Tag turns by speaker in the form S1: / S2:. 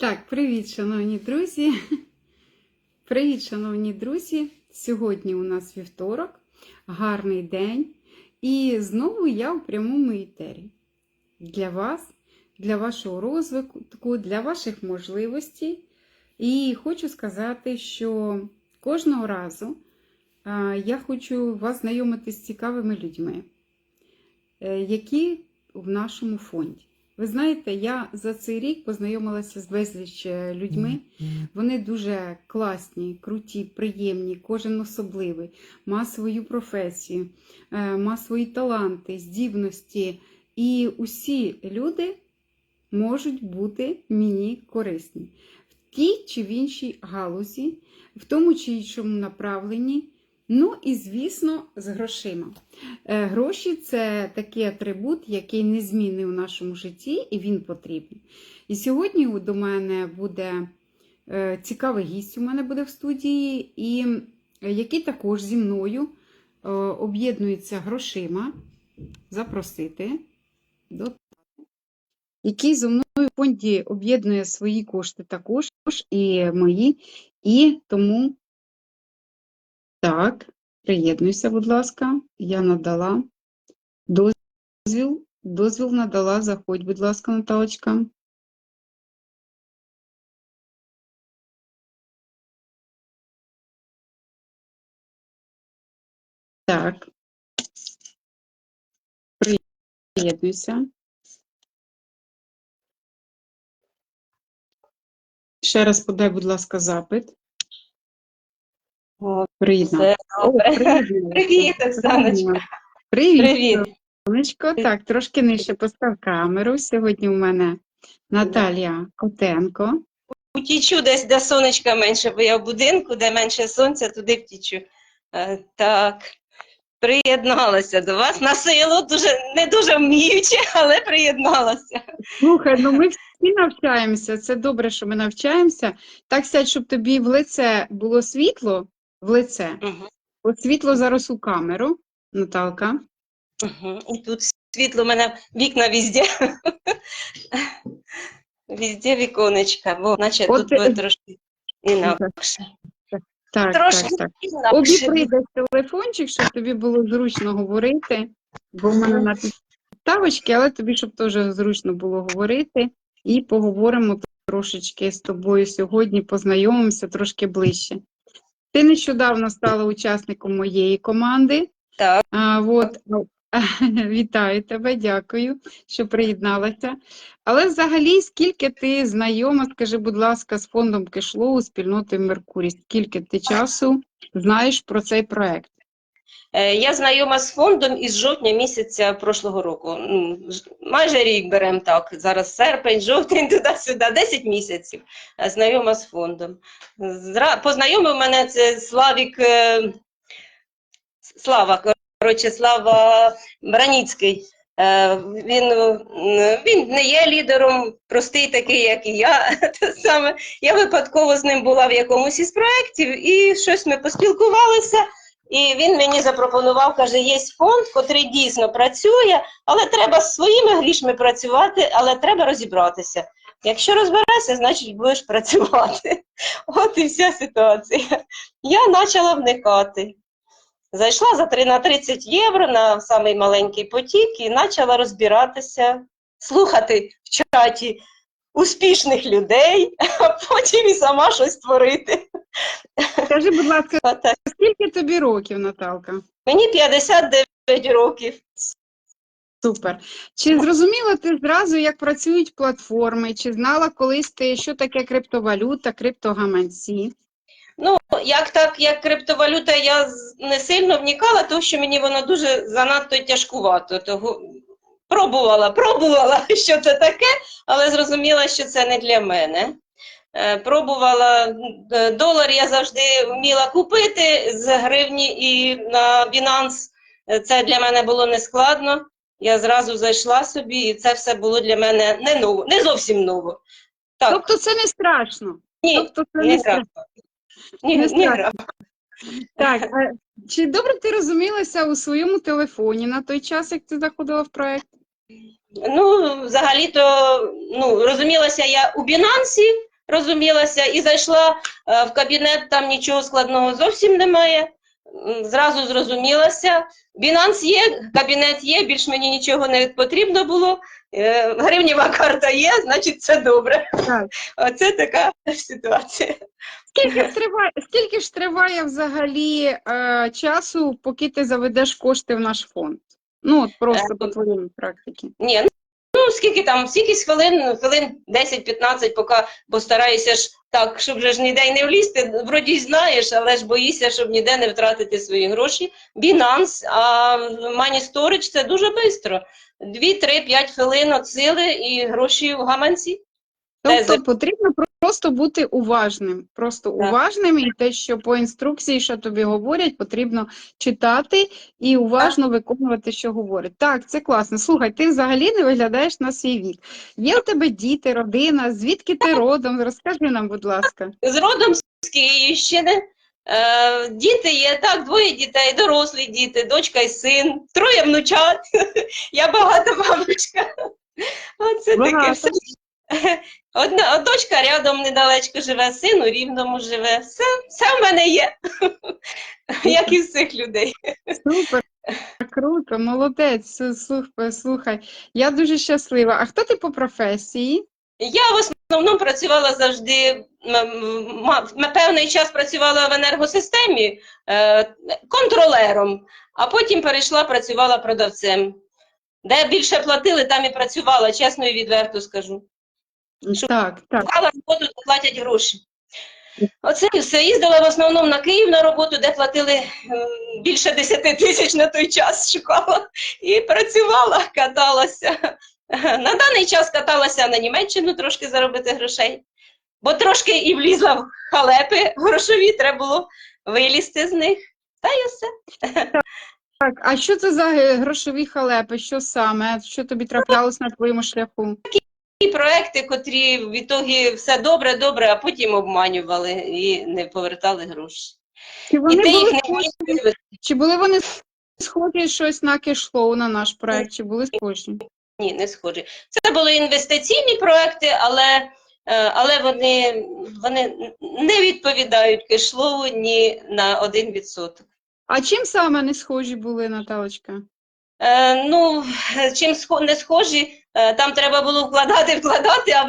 S1: Так, привіт, шановні друзі. Привіт, шановні друзі. Сьогодні у нас вівторок, гарний день. І знову я у прямому етері. Для вас, для вашого розвитку, для ваших можливостей. І хочу сказати, що кожного разу я хочу вас знайомити з цікавими людьми, е, які в нашому фонді. Ви знаєте, я за цей рік познайомилася з безліч е, людьми. Вони дуже класні, круті, приємні, кожен особливий, має свою професію, е, має свої таланти, здібності. І усі люди можуть бути мені корисні в тій чи в іншій галузі, в тому чи іншому направленні. Ну і, звісно, з грошима. Е, Гроші це такий атрибут, який незмінний у нашому житті, і він потрібен. І сьогодні до мене буде е, цікавий гість, у мене буде в студії, і е, який також зі мною об'єднується грошима. Запросити до який зі мною в фонді об'єднує свої кошти також і мої, і тому так, приєднуйся, будь ласка. Я надала дозвіл. Дозвіл надала. Заходь, будь ласка, Наталочка. Так. Приєднуйся. Ще раз подай, будь ласка, запит.
S2: О,
S1: Приєднуйся.
S2: Все добре. Привіт, Оксаночка.
S1: Привіт.
S2: Привіт.
S1: Сонечко, так, трошки нижче постав камеру. Сьогодні у мене Наталія Котенко.
S2: Утічу десь, де сонечка менше, бо я в будинку, де менше сонця, туди втічу. Е, Так, приєдналася до вас на силу, дуже, не дуже вміючи, але приєдналася.
S1: Слухай, ну ми всі навчаємося. Це добре, що ми навчаємося. Так сядь, щоб тобі в лице було світло, в лице.
S2: Угу.
S1: От світло зараз у камеру, Наталка.
S2: Угу. І тут світло у мене вікна везде. Везде віконечка, бо наче
S1: От
S2: тут буде трошки інакше.
S1: Так,
S2: Трошки
S1: так, так.
S2: інакше.
S1: Обіприйде телефончик, щоб тобі було зручно говорити, бо в мене на підставочці, але тобі, щоб теж зручно було говорити. І поговоримо трошечки з тобою сьогодні, познайомимося трошки ближче. Ти нещодавно стала учасником моєї команди.
S2: Так.
S1: А, от, вітаю тебе, дякую, що приєдналася. Але взагалі, скільки ти знайома, скажи, будь ласка, з фондом кешлоу, спільнотою Меркурій, скільки ти часу знаєш про цей проект?
S2: Е, Я знайома з фондом із жовтня місяця прошлого року. Майже рік беремо так. Зараз серпень, жовтень, туди-сюди, 10 місяців. е, Знайома з фондом. Познайомив мене це Славік е, Слава, коротше, Слава Браніцький. Він, він не є лідером, простий такий, як і я. Саме. Я випадково з ним була в якомусь із проєктів, і щось ми поспілкувалися. І він мені запропонував, каже, є фонд, який дійсно працює, але треба з своїми грішми працювати, але треба розібратися. Якщо розберешся, значить будеш працювати. От і вся ситуація. Я почала вникати. Зайшла за 3 на 30 євро на самий маленький потік і почала розбиратися, слухати в чаті успішних людей, а потім і сама щось творити.
S1: Скажи, будь ласка,
S2: Отак.
S1: скільки тобі років, Наталка?
S2: Мені 59 років.
S1: Супер. Чи зрозуміла ти зразу, як працюють платформи? Чи знала колись ти, що таке криптовалюта, криптогаманці?
S2: Ну, як так, як криптовалюта, я не сильно вникала, тому що мені воно дуже занадто тяжкувато. Того пробувала, пробувала, що це таке, але зрозуміла, що це не для мене. Е, Пробувала е, долар, я завжди вміла купити з гривні і на Binance. Е, Це для мене було нескладно. Я зразу зайшла собі, і це все було для мене не ново, не зовсім ново. Так,
S1: Тобто це не страшно.
S2: ні,
S1: Тобто це
S2: не
S1: не страшно.
S2: грав. Ні,
S1: Не страшно. Так, чи добре ти розумілася у своєму телефоні на той час, як ти заходила в проект?
S2: Ну, взагалі-то, ну, розумілася я у Бінансі, розумілася і зайшла е, в кабінет, там нічого складного зовсім немає. Зразу зрозумілася. Binance є, кабінет є, більш мені нічого не потрібно було. Е, Гривнєва карта є, значить це добре.
S1: Так.
S2: Оце така ситуація.
S1: Скільки ж триває, скільки ж триває взагалі е, часу, поки ти заведеш кошти в наш фонд? Ну, от просто по твоїй практиці.
S2: Ні, ну скільки там, скільки хвилин, хвилин 10-15, поки постараюся ж так, щоб вже ж ніде й не влізти. Вроді знаєш, але ж боїшся, щоб ніде не втратити свої гроші. Binance, а Money Storage це дуже швидко. 2-3-5 хвилин от сили і гроші в гаманці.
S1: Тобто потрібно просто бути уважним. Просто уважним, і те, що по інструкції, що тобі говорять, потрібно читати і уважно виконувати, що говорять. Так, це класно. Слухай, ти взагалі не виглядаєш на свій вік. Є у тебе діти, родина, звідки ти родом? Розкажи нам, будь ласка.
S2: з родом з Київщини. Е, діти є, так, двоє дітей, дорослі діти, дочка і син, троє внучат. Я багата бабушка. Оце таке все. Одна дочка рядом недалечко живе, син у рівному живе. Все, все в мене є, як і всіх людей.
S1: Супер, круто, молодець. Супер, слухай. Я дуже щаслива. А хто ти по професії?
S2: Я в основному працювала завжди, м- певний час працювала в енергосистемі е, контролером, а потім перейшла, працювала продавцем. Де більше платили, там і працювала, чесно і відверто скажу. Що?
S1: Так, так.
S2: Шукала роботу, де платять гроші. Оце і все. Їздила в основному на Київ на роботу, де платили більше 10 тисяч на той час шукала. І працювала, каталася. На даний час каталася на Німеччину трошки заробити грошей, бо трошки і влізла в халепи грошові, треба було вилізти з них. Та й все.
S1: Так, а що це за е, грошові халепи? Що саме? Що тобі траплялось на твоєму шляху?
S2: І проекти, котрі в ітогі все добре, добре, а потім обманювали і не повертали гроші.
S1: Чи
S2: І
S1: вони
S2: ти їх
S1: були
S2: не
S1: схожі, чи були вони схожі щось на кешлоу на наш проект? Чи були схожі?
S2: Ні, не схожі. Це були інвестиційні проекти, але, е, але вони, вони не відповідають кешлову ні на 1%.
S1: А чим саме не схожі були, Наталочка?
S2: Е, ну, чим не схожі, там треба було вкладати, вкладати, а